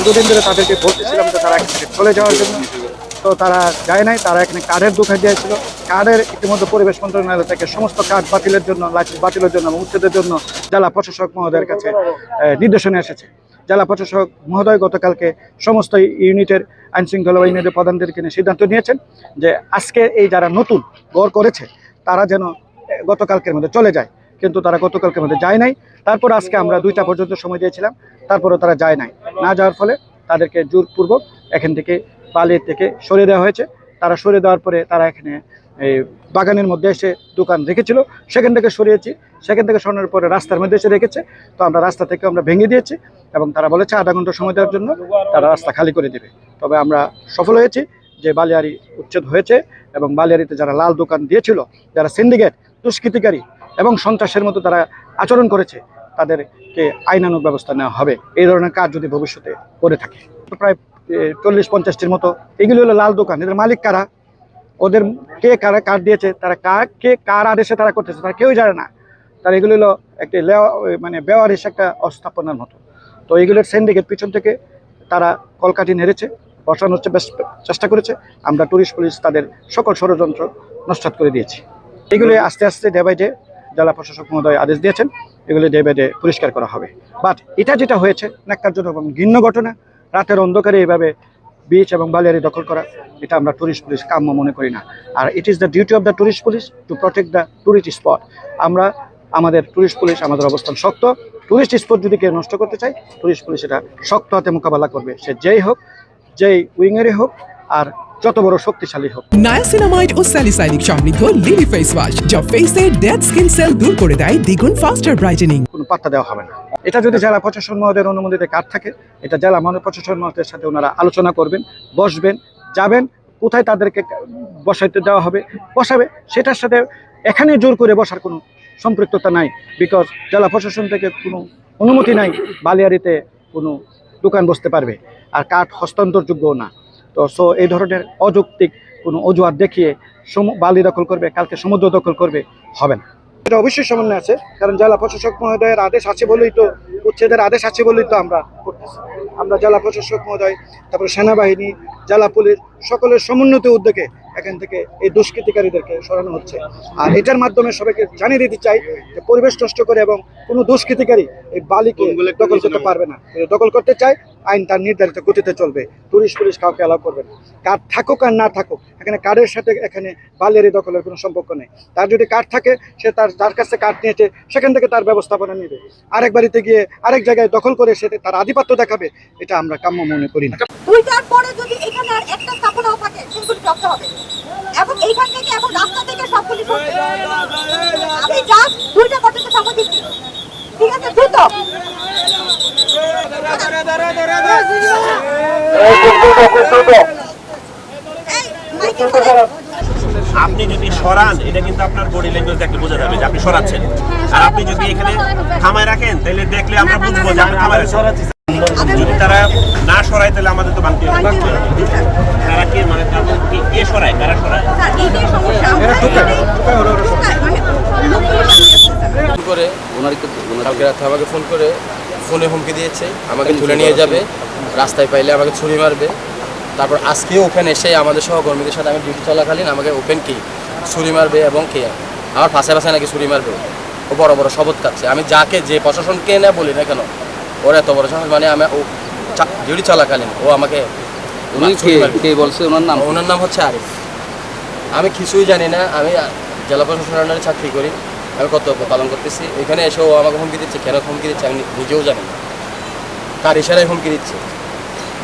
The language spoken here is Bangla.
দীর্ঘদিন ধরে তাদেরকে বলতেছিলাম যে তারা এখান চলে যাওয়ার জন্য। তো তারা যায় নাই, তারা এখানে কার্ডের দোকান দিয়েছিল। কার্ডের ইতিমধ্যে পরিবেশ মন্ত্রণালয় থেকে সমস্ত কার্ড বাতিলের জন্য, লাইসেন্স বাতিলের জন্য উচ্ছেদের জন্য জেলা প্রশাসক মহোদয়ের কাছে নির্দেশনা এসেছে। জেলা প্রশাসক মহোদয় গতকালকে সমস্ত ইউনিটের আইন শৃঙ্খলা ইউনিটের প্রধানদেরকে সিদ্ধান্ত নিয়েছেন যে আজকে এই যারা নতুন গড় করেছে, তারা যেন গতকালকের মধ্যে চলে যায়। কিন্তু তারা গতকালকের মধ্যে যায় নাই। তারপর আজকে আমরা দুইটা পর্যন্ত সময় দিয়েছিলাম। তারপরেও তারা যায় নাই। না যাওয়ার ফলে তাদেরকে জোরপূর্বক এখান থেকে পালিয়ে থেকে সরিয়ে দেওয়া হয়েছে। তারা সরিয়ে দেওয়ার পরে তারা এখানে এই বাগানের মধ্যে এসে দোকান রেখেছিল। সেখান থেকে সরিয়েছি। সেখান থেকে সরানোর পরে রাস্তার মধ্যে এসে রেখেছে। তো আমরা রাস্তা থেকে আমরা ভেঙে দিয়েছি এবং তারা বলেছে আধা ঘণ্টা সময় দেওয়ার জন্য তারা রাস্তা খালি করে দেবে। তবে আমরা সফল হয়েছি যে বালিয়ারি উচ্ছেদ হয়েছে এবং বালিয়ারিতে যারা লাল দোকান দিয়েছিল, যারা সিন্ডিকেট, দুষ্কৃতিকারী এবং সন্ত্রাসের মতো তারা আচরণ করেছে তাদেরকে আইনানুগ ব্যবস্থা নেওয়া হবে। এই ধরনের কাজ যদি ভবিষ্যতে করে থাকে। প্রায় চল্লিশ, পঞ্চাশটির মতো। এগুলি হলো লাল দোকান। এদের মালিক কারা? ওদের কে কারা কার দিয়েছে? তারা কার কে কার আদেশে তারা করতেছে? তারা কেউই জানে না। তার এগুলো হলো একটি মানে বেওয়ারিশ একটা অস্থাপনার মতো। তো এগুলোর সিন্ডিকেট পিছন থেকে তারা কলকাঠি নেড়েছে, বসানোর চেষ্টা চেষ্টা করেছে। আমরা টুরিস্ট পুলিশ তাদের সকল ষড়যন্ত্র নস্বাত করে দিয়েছি। এগুলি আস্তে আস্তে ডে বাই ডে জেলা প্রশাসক মহোদয় আদেশ দিয়েছেন, এগুলি ডে বাই পরিষ্কার করা হবে। বাট এটা যেটা হয়েছে, ন্যাক্কারজনক এবং ঘৃণ্য ঘটনা, রাতের অন্ধকারে এইভাবে বিচ এবং বালিয়ারি দখল করা, এটা আমরা টুরিস্ট পুলিশ কাম্য মনে করি না। আর it is the duty of the tourist police to protect the tourist spot আমরা, আমাদের টুরিস্ট পুলিশ আমাদের অবস্থান শক্ত। টুরিস্ট স্পট যদি কেউ নষ্ট করতে চায় টুরিস্ট পুলিশ এটা শক্ত হাতে মোকাবেলা করবে। সে যেই হোক, যেই উইংয়েরই হোক আর যত বড় শক্তিশালী হোক। নায়াসিনামাইড ও স্যালিসাইনিক সমৃদ্ধ লিলি ফেস ওয়াশ যা ফেসের ডেড স্কিন সেল দূর করে দেয় দ্বিগুণ ফাস্টার ব্রাইটেনিং কোনো পাত্তা দেওয়া হবে না। এটা যদি জেলা প্রশাসন মহোদয়ের অনুমোদিত কার্ড থাকে এটা জেলা মানব প্রশাসন মহোদয়ের সাথে ওনারা আলোচনা করবেন বসবেন যাবেন কোথায় তাদেরকে বসাইতে দেওয়া হবে বসাবে সেটার সাথে এখানে জোর করে বসার কোনো সম্পৃক্ততা নাই বিকজ জেলা প্রশাসন থেকে কোনো অনুমতি নাই বালিয়ারিতে কোনো দোকান বসতে পারবে। আর কাঠ হস্তান্তরযোগ্যও না। তো সো এই ধরনের অযৌক্তিক কোনো অজুহাত দেখিয়ে সমু- বালি দখল করবে কালকে সমুদ্র দখল করবে হবে না। এটা অবশ্যই সমন্বয় আছে কারণ জেলা প্রশাসক মহোদয়ের আদেশ আছে বলেই তো উচ্ছেদের আদেশ আছে বলেই তো আমরা করতেছি। আমরা জেলা প্রশাসক মহোদয় তারপরে সেনাবাহিনী জেলা পুলিশ সকলের সমন্বিত উদ্যোগে এখান থেকে এই দুষ্কৃতিকারীদেরকে সরানো হচ্ছে। আর এটার মাধ্যমে সবাইকে জানিয়ে দিতে চাই যে পরিবেশ নষ্ট করে এবং কোনো দুষ্কৃতিকারী এই বালিকে দখল করতে পারবে না। যদি দখল করতে চায় আইন তার নির্ধারিত গতিতে চলবে। টুরিস্ট পুলিশ কাউকে অ্যালাউ করবে না। কার্ড থাকুক আর না থাকুক, এখানে কার্ডের সাথে এখানে বালিয়ারি দখলের কোনো সম্পর্ক নেই। তার যদি কার্ড থাকে, সে তার, যার কাছে কার্ড নিয়েছে, সেখান থেকে তার ব্যবস্থাপনা নেবে। আরেক বাড়িতে গিয়ে আরেক জায়গায় দখল করে সে তার আধিপত্য দেখাবে, এটা আমরা কাম্য মনে করি না। এইখান থেকে রাস্তা থেকে দুইটা ঠিক আছে দ্রুত। আপনি যদি সরান এটা কিন্তু আপনার বডি ল্যাঙ্গুয়েজ দেখলে বোঝা যাবে যে আপনি সরাচ্ছেন। আর আপনি যদি এখানে থামায় রাখেন তাহলে দেখলে আমরা বুঝব যে আপনি থামায় রাখছেন। যদি তারা না সরায় তাহলে আমাদের তো বানতে হবে তারা কে? মানে তারা কে- কে সরায়? কারা সরায় স্যার, এইটাই সমস্যা। আমরা এখানে- ঢুকায়, মানে ফোন করে ওনার রাতে আমাকে ফোন করে ফোনে হুমকি দিয়েছে আমাকে তুলে নিয়ে যাবে রাস্তায় পাইলে আমাকে ছুরি মারবে। তারপর আজকেও ওখানে এসে আমাদের সহকর্মীদের সাথে আমি ডিউটি চলাকালীন আমাকে ওপেন কি ছুরি মারবে এবং কে আমার পাশে পাশে নাকি ছুরি মারবে। ও বড় বড় শপথ কাটছে। আমি যাকে যে প্রশাসনকে না বলি না কেন ওর এত বড় সাহস মানে আমি ও ডিউটি চলাকালীন ও আমাকে। কে? বলছে? ওনার নাম? ওনার নাম হচ্ছে আরিফ। আমি কিছুই জানি না। আমি জেলা প্রশাসনের চাকরি করি। আমি কর্তব্য পালন করতেছি। এখানে এসেও আমাকে হুমকি দিচ্ছে, কেন হুমকি দিচ্ছে আমি নিজেও জানি না। কার ইশারায় হুমকি দিচ্ছে?